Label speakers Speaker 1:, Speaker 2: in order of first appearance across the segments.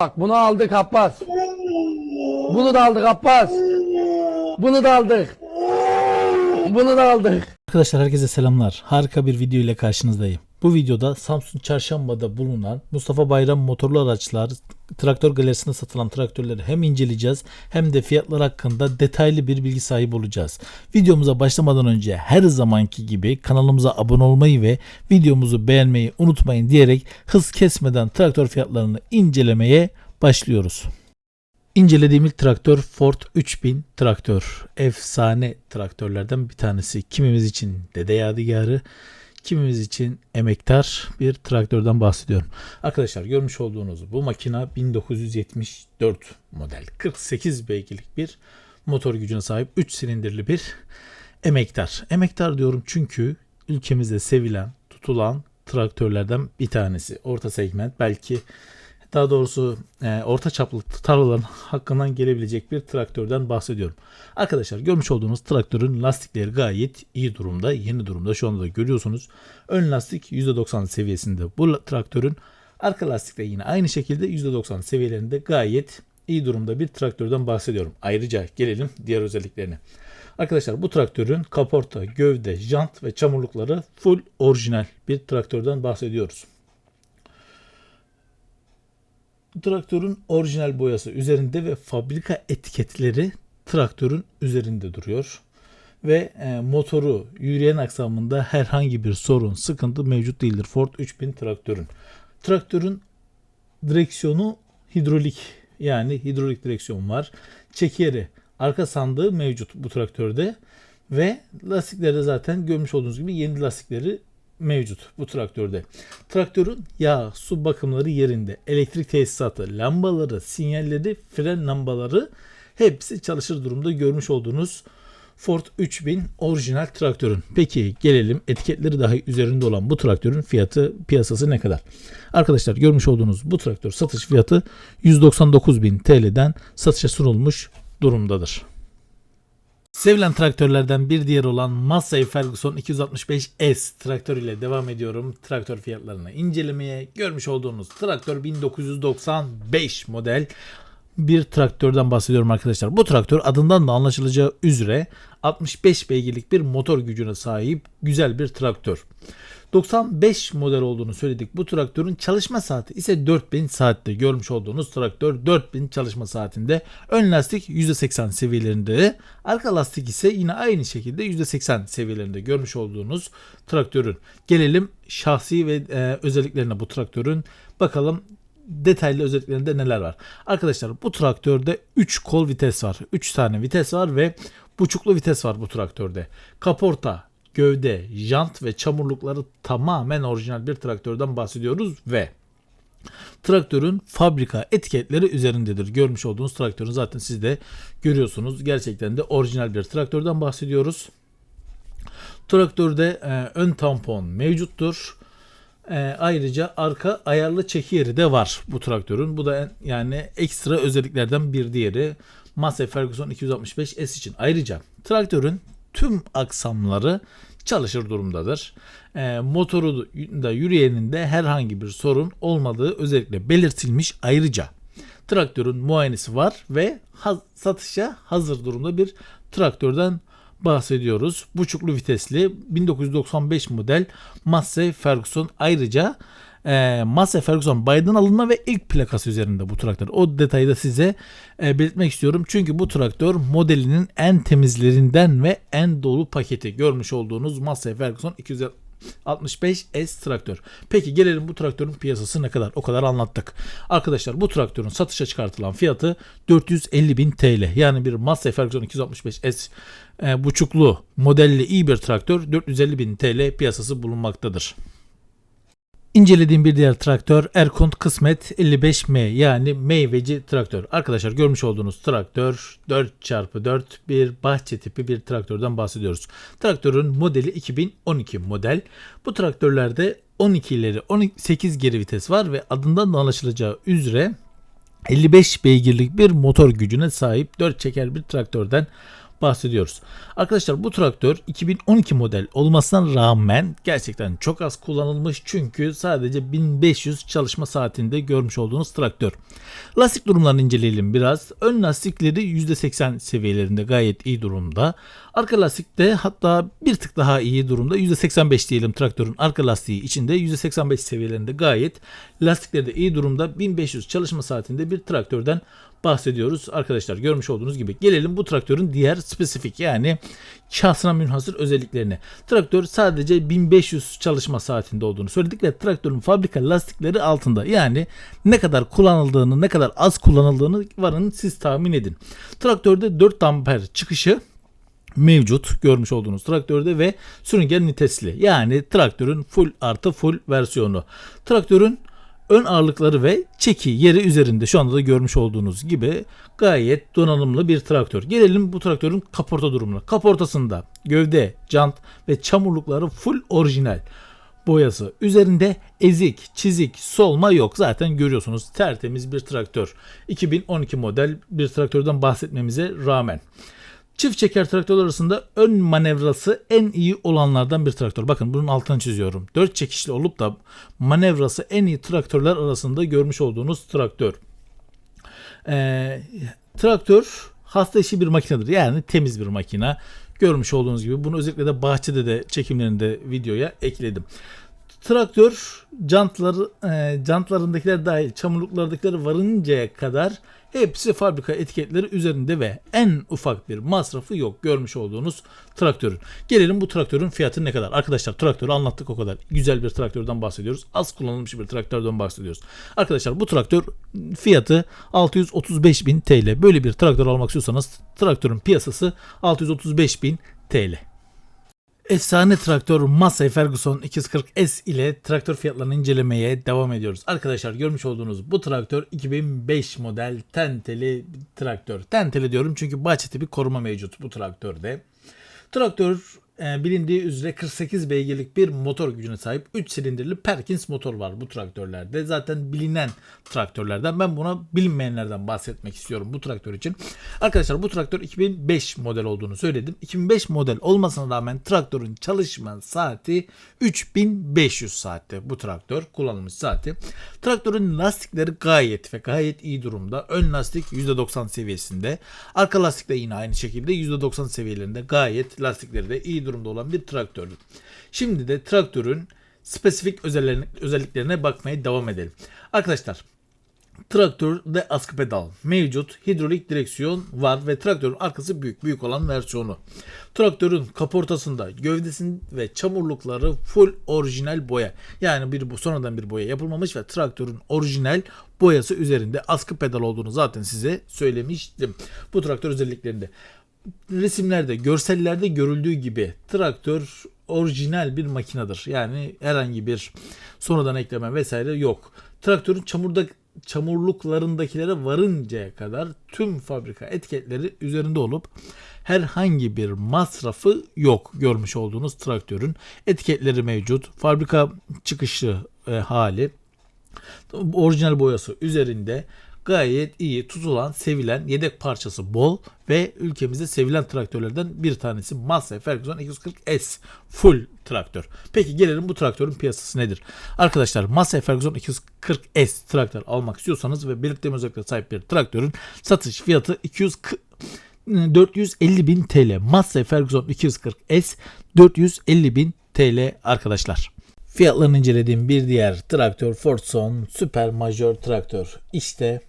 Speaker 1: Bak bunu aldık Abbas. Bunu da aldık Abbas. Bunu da aldık. Bunu da aldık.
Speaker 2: Arkadaşlar herkese selamlar. Harika bir video ile karşınızdayım. Bu videoda Samsun Çarşamba'da bulunan Mustafa Bayram motorlu araçlar traktör galerisinde satılan traktörleri hem inceleyeceğiz hem de fiyatlar hakkında detaylı bir bilgi sahibi olacağız. Videomuza başlamadan önce her zamanki gibi kanalımıza abone olmayı ve videomuzu beğenmeyi unutmayın diyerek hız kesmeden traktör fiyatlarını incelemeye başlıyoruz. İncelediğim ilk traktör Ford 3000 traktör. Efsane traktörlerden bir tanesi. Kimimiz için dede yadigarı, kimimiz için emektar bir traktörden bahsediyorum. Arkadaşlar görmüş olduğunuz bu makina 1974 model. 48 beygirlik bir motor gücüne sahip 3 silindirli bir emektar. Emektar diyorum çünkü ülkemizde sevilen, tutulan traktörlerden bir tanesi. Orta segment belki daha doğrusu e, orta çaplı tarlaların hakkından gelebilecek bir traktörden bahsediyorum. Arkadaşlar görmüş olduğunuz traktörün lastikleri gayet iyi durumda, yeni durumda. Şu anda da görüyorsunuz. Ön lastik %90 seviyesinde bu traktörün. Arka lastik de yine aynı şekilde %90 seviyelerinde gayet iyi durumda bir traktörden bahsediyorum. Ayrıca gelelim diğer özelliklerine. Arkadaşlar bu traktörün kaporta, gövde, jant ve çamurlukları full orijinal bir traktörden bahsediyoruz. Traktörün orijinal boyası üzerinde ve fabrika etiketleri traktörün üzerinde duruyor. Ve e, motoru yürüyen aksamında herhangi bir sorun, sıkıntı mevcut değildir. Ford 3000 traktörün. Traktörün direksiyonu hidrolik yani hidrolik direksiyon var. Çekeri arka sandığı mevcut bu traktörde ve lastikleri de zaten görmüş olduğunuz gibi yeni lastikleri mevcut bu traktörde. Traktörün yağ, su bakımları yerinde. Elektrik tesisatı, lambaları, sinyalleri, fren lambaları hepsi çalışır durumda görmüş olduğunuz Ford 3000 orijinal traktörün. Peki gelelim etiketleri dahi üzerinde olan bu traktörün fiyatı piyasası ne kadar? Arkadaşlar görmüş olduğunuz bu traktör satış fiyatı 199.000 TL'den satışa sunulmuş durumdadır. Sevilen traktörlerden bir diğer olan Massey Ferguson 265S traktör ile devam ediyorum. Traktör fiyatlarını incelemeye görmüş olduğunuz traktör 1995 model bir traktörden bahsediyorum arkadaşlar. Bu traktör adından da anlaşılacağı üzere 65 beygirlik bir motor gücüne sahip güzel bir traktör. 95 model olduğunu söyledik. Bu traktörün çalışma saati ise 4000 saatte. Görmüş olduğunuz traktör 4000 çalışma saatinde. Ön lastik %80 seviyelerinde. Arka lastik ise yine aynı şekilde %80 seviyelerinde görmüş olduğunuz traktörün. Gelelim şahsi ve e, özelliklerine bu traktörün. Bakalım detaylı özelliklerinde neler var. Arkadaşlar bu traktörde 3 kol vites var. 3 tane vites var ve buçuklu vites var bu traktörde. Kaporta, gövde, jant ve çamurlukları tamamen orijinal bir traktörden bahsediyoruz ve traktörün fabrika etiketleri üzerindedir. Görmüş olduğunuz traktörün zaten siz de görüyorsunuz. Gerçekten de orijinal bir traktörden bahsediyoruz. Traktörde e, ön tampon mevcuttur. E, ayrıca arka ayarlı çeki yeri de var bu traktörün. Bu da en- yani ekstra özelliklerden bir diğeri. Massey Ferguson 265S için. Ayrıca traktörün tüm aksamları çalışır durumdadır. E, motoru da yürüyeninde herhangi bir sorun olmadığı özellikle belirtilmiş. Ayrıca traktörün muayenesi var ve haz- satışa hazır durumda bir traktörden bahsediyoruz. Buçuklu vitesli 1995 model Massey Ferguson ayrıca e, Massey Ferguson baydan alınma ve ilk plakası üzerinde bu traktör. O detayı da size e, belirtmek istiyorum. Çünkü bu traktör modelinin en temizlerinden ve en dolu paketi görmüş olduğunuz Massey Ferguson 265S traktör. Peki gelelim bu traktörün piyasası ne kadar? O kadar anlattık. Arkadaşlar bu traktörün satışa çıkartılan fiyatı 450.000 TL. Yani bir Massey Ferguson 265S e, buçuklu modelli iyi bir traktör 450.000 TL piyasası bulunmaktadır. İncelediğim bir diğer traktör Erkont Kısmet 55M yani meyveci traktör. Arkadaşlar görmüş olduğunuz traktör 4x4 bir bahçe tipi bir traktörden bahsediyoruz. Traktörün modeli 2012 model. Bu traktörlerde 12 ileri 18 geri vites var ve adından da anlaşılacağı üzere 55 beygirlik bir motor gücüne sahip 4 çeker bir traktörden bahsediyoruz. Arkadaşlar bu traktör 2012 model olmasına rağmen gerçekten çok az kullanılmış çünkü sadece 1500 çalışma saatinde görmüş olduğunuz traktör. Lastik durumlarını inceleyelim biraz. Ön lastikleri %80 seviyelerinde gayet iyi durumda. Arka lastikte hatta bir tık daha iyi durumda. %85 diyelim traktörün arka lastiği içinde %85 seviyelerinde gayet lastikleri de iyi durumda. 1500 çalışma saatinde bir traktörden bahsediyoruz. Arkadaşlar görmüş olduğunuz gibi gelelim bu traktörün diğer spesifik yani şahsına münhasır özelliklerine. Traktör sadece 1500 çalışma saatinde olduğunu söyledik ve traktörün fabrika lastikleri altında. Yani ne kadar kullanıldığını, ne kadar az kullanıldığını varın siz tahmin edin. Traktörde 4 amper çıkışı mevcut görmüş olduğunuz traktörde ve sürüngen nitesli yani traktörün full artı full versiyonu. Traktörün ön ağırlıkları ve çeki yeri üzerinde şu anda da görmüş olduğunuz gibi gayet donanımlı bir traktör. Gelelim bu traktörün kaporta durumuna. Kaportasında gövde, jant ve çamurlukları full orijinal boyası. Üzerinde ezik, çizik, solma yok. Zaten görüyorsunuz tertemiz bir traktör. 2012 model bir traktörden bahsetmemize rağmen. Çift çeker traktörler arasında ön manevrası en iyi olanlardan bir traktör. Bakın bunun altını çiziyorum. 4 çekişli olup da manevrası en iyi traktörler arasında görmüş olduğunuz traktör. Ee, traktör hasta işi bir makinedir. Yani temiz bir makine. Görmüş olduğunuz gibi bunu özellikle de bahçede de çekimlerinde videoya ekledim. Traktör jantları, e, jantlarındakiler dahil çamurluklardakiler varıncaya kadar hepsi fabrika etiketleri üzerinde ve en ufak bir masrafı yok görmüş olduğunuz traktörün. Gelelim bu traktörün fiyatı ne kadar? Arkadaşlar traktörü anlattık o kadar. Güzel bir traktörden bahsediyoruz. Az kullanılmış bir traktörden bahsediyoruz. Arkadaşlar bu traktör fiyatı 635 bin TL. Böyle bir traktör almak istiyorsanız traktörün piyasası 635 bin TL. Efsane traktör Massey Ferguson 240S ile traktör fiyatlarını incelemeye devam ediyoruz. Arkadaşlar görmüş olduğunuz bu traktör 2005 model tenteli traktör. Tenteli diyorum çünkü bahçe tipi koruma mevcut bu traktörde. Traktör e, bilindiği üzere 48 beygirlik bir motor gücüne sahip 3 silindirli Perkins motor var bu traktörlerde. Zaten bilinen traktörlerden ben buna bilinmeyenlerden bahsetmek istiyorum bu traktör için. Arkadaşlar bu traktör 2005 model olduğunu söyledim. 2005 model olmasına rağmen traktörün çalışma saati 3500 saatte bu traktör kullanılmış saati. Traktörün lastikleri gayet ve gayet iyi durumda. Ön lastik %90 seviyesinde. Arka lastik de yine aynı şekilde %90 seviyelerinde gayet lastikleri de iyi durumda olan bir traktör. Şimdi de traktörün spesifik özelliklerine, bakmaya devam edelim. Arkadaşlar traktörde askı pedal mevcut, hidrolik direksiyon var ve traktörün arkası büyük büyük olan versiyonu. Traktörün kaportasında gövdesinin ve çamurlukları full orijinal boya. Yani bir bu sonradan bir boya yapılmamış ve traktörün orijinal boyası üzerinde askı pedal olduğunu zaten size söylemiştim. Bu traktör özelliklerinde resimlerde, görsellerde görüldüğü gibi traktör orijinal bir makinedir. Yani herhangi bir sonradan ekleme vesaire yok. Traktörün çamurda çamurluklarındakilere varıncaya kadar tüm fabrika etiketleri üzerinde olup herhangi bir masrafı yok görmüş olduğunuz traktörün etiketleri mevcut. Fabrika çıkışı e, hali orijinal boyası üzerinde gayet iyi tutulan, sevilen, yedek parçası bol ve ülkemizde sevilen traktörlerden bir tanesi Massey Ferguson 240S full traktör. Peki gelelim bu traktörün piyasası nedir? Arkadaşlar Massey Ferguson 240S traktör almak istiyorsanız ve belirttiğim özelliklere sahip bir traktörün satış fiyatı 240 450 bin TL. Massey Ferguson 240S 450 bin TL arkadaşlar. Fiyatlarını incelediğim bir diğer traktör Fordson Super Major traktör. İşte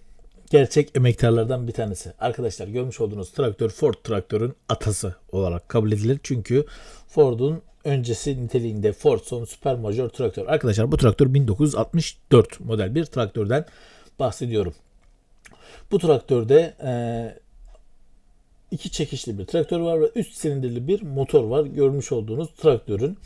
Speaker 2: gerçek emektarlardan bir tanesi. Arkadaşlar görmüş olduğunuz traktör Ford traktörün atası olarak kabul edilir. Çünkü Ford'un öncesi niteliğinde Fordson Super Major traktör. Arkadaşlar bu traktör 1964 model bir traktörden bahsediyorum. Bu traktörde e, iki çekişli bir traktör var ve üst silindirli bir motor var. Görmüş olduğunuz traktörün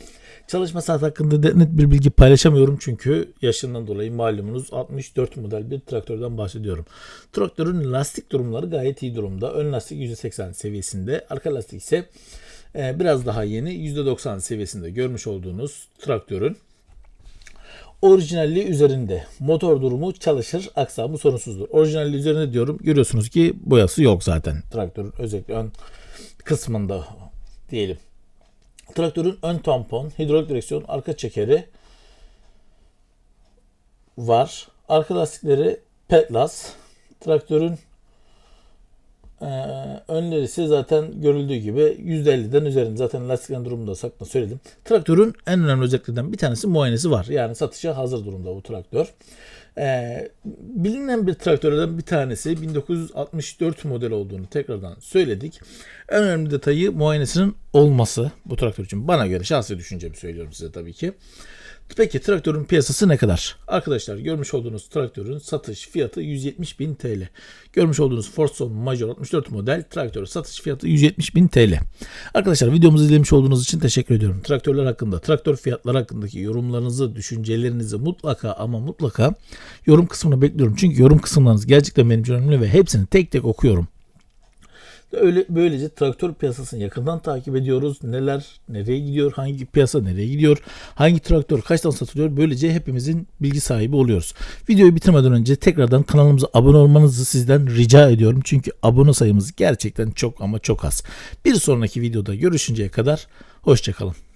Speaker 2: çalışma saat hakkında da net bir bilgi paylaşamıyorum çünkü yaşından dolayı malumunuz 64 model bir traktörden bahsediyorum. Traktörün lastik durumları gayet iyi durumda. Ön lastik %80 seviyesinde, arka lastik ise e, biraz daha yeni %90 seviyesinde görmüş olduğunuz traktörün orijinalliği üzerinde. Motor durumu çalışır, aksamı sorunsuzdur. Orijinalliği üzerinde diyorum. Görüyorsunuz ki boyası yok zaten. Traktörün özellikle ön kısmında diyelim. Traktörün ön tampon, hidrolik direksiyon, arka çekeri var. Arka lastikleri Petlas. Traktörün ee, önleri ise zaten görüldüğü gibi %50'den üzerinde. Zaten lastiklerin durumunu da sakla söyledim. Traktörün en önemli özelliklerinden bir tanesi muayenesi var. Yani satışa hazır durumda bu traktör. Ee, bilinen bir traktörlerden bir tanesi 1964 model olduğunu tekrardan söyledik. En önemli detayı muayenesinin olması bu traktör için. Bana göre şahsi düşüncemi söylüyorum size tabii ki. Peki traktörün piyasası ne kadar? Arkadaşlar görmüş olduğunuz traktörün satış fiyatı 170 bin TL. Görmüş olduğunuz Fordson Major 64 model traktörün satış fiyatı 170 bin TL. Arkadaşlar videomuzu izlemiş olduğunuz için teşekkür ediyorum. Traktörler hakkında, traktör fiyatları hakkındaki yorumlarınızı, düşüncelerinizi mutlaka ama mutlaka yorum kısmına bekliyorum. Çünkü yorum kısımlarınız gerçekten benim için önemli ve hepsini tek tek okuyorum. Öyle böylece traktör piyasasını yakından takip ediyoruz. Neler nereye gidiyor, hangi piyasa nereye gidiyor, hangi traktör kaçtan satılıyor. Böylece hepimizin bilgi sahibi oluyoruz. Videoyu bitirmeden önce tekrardan kanalımıza abone olmanızı sizden rica ediyorum. Çünkü abone sayımız gerçekten çok ama çok az. Bir sonraki videoda görüşünceye kadar hoşçakalın.